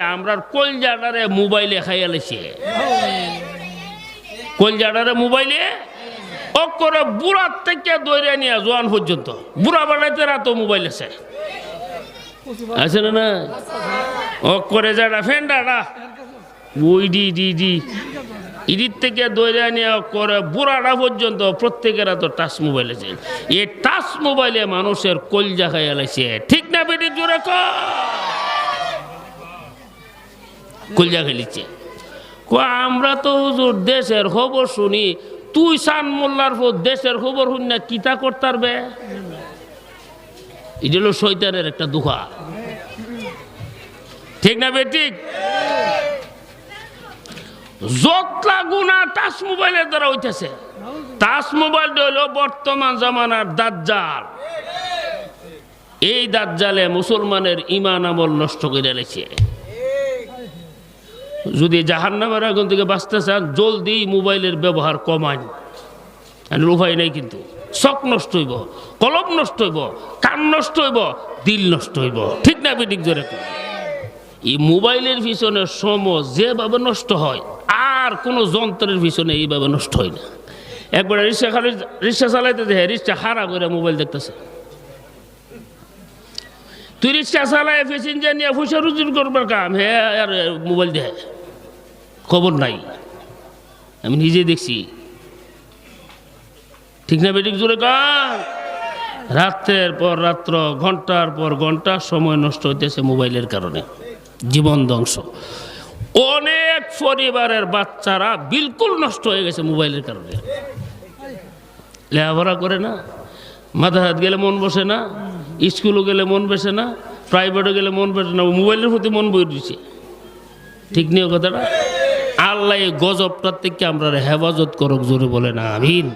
আমরার কলজাটারে মোবাইলে খাইয়া লেছে। কলজাটারে মোবাইলে? অক্ষরে বুড়ার থেকে দৈরে নিয়ে জোয়ান পর্যন্ত। বুড়া বানাইতে রাতো মোবাইল আছে। আছে না না অক্ষরে যারা ফেন্ডাটা ওই ডি ডি ডি ইডির থেকে দৈরে নিয়ে করে বুড়াটা পর্যন্ত প্রত্যেকের তো টাচ মোবাইল আছে। এই টাচ মোবাইলে মানুষের কলজা খাইয়া লাগছে ঠিক না বেটি, জোরে কর। কলজা খেলিছে কো, আমরা তো হুজুর দেশের খবর শুনি, তুই সান মোল্লার দেশের খবর শুন না, কিতা করতার বে? এটা হলো শৈতানের একটা দুঃখা। ঠিক না বে, ঠিক? যতলা গুণা টাচ মোবাইলের দ্বারা হইতেছে। টাচ মোবাইল হইল বর্তমান জামানার দাজ্জাল। এই দাজ্জালে মুসলমানের ইমান আমল নষ্ট করে রেখেছে যদি জাহান নামের আগুন থেকে বাঁচতে চান, জলদি মোবাইলের ব্যবহার কমান উপায় নাই কিন্তু। চক নষ্ট হইব, কলম নষ্ট হইব, কান নষ্ট হইব, দিল নষ্ট হইব। ঠিক না বেদিক জোরে এই মোবাইলের পিছনে সম যেভাবে নষ্ট হয়, আর কোনো যন্ত্রের পিছনে এইভাবে নষ্ট হয় না। একবার রিক্সা খালি, রিক্সা চালাইতে দেখে রিক্সা হারা করে মোবাইল দেখতেছে। তুই রিক্সা চালাই প্যাসেঞ্জার নিয়ে পয়সা রুজির করবার কাম হ্যাঁ আর, মোবাইল দেয়। খবর নাই। আমি নিজে দেখছি। ঠিক না বেটিক জোরে কান রাত্রের পর রাত্র, ঘণ্টার পর ঘণ্টা সময় নষ্ট হইতেছে মোবাইলের কারণে। জীবন ধ্বংস। অনেক পরিবারের বাচ্চারা বিলকুল নষ্ট হয়ে গেছে মোবাইলের কারণে। লেখাপড়া করে না, মাথা হাত গেলে মন বসে না, স্কুলও গেলে মন বসে না প্রাইভেটও গেলে মন বসে না, মোবাইলের প্রতি মন বই দিচ্ছে ঠিক নিয়ে কথাটা? আল্লাহ গজবটার থেকে আমরা হেফাজত করুক জোরে বলে না আমিন।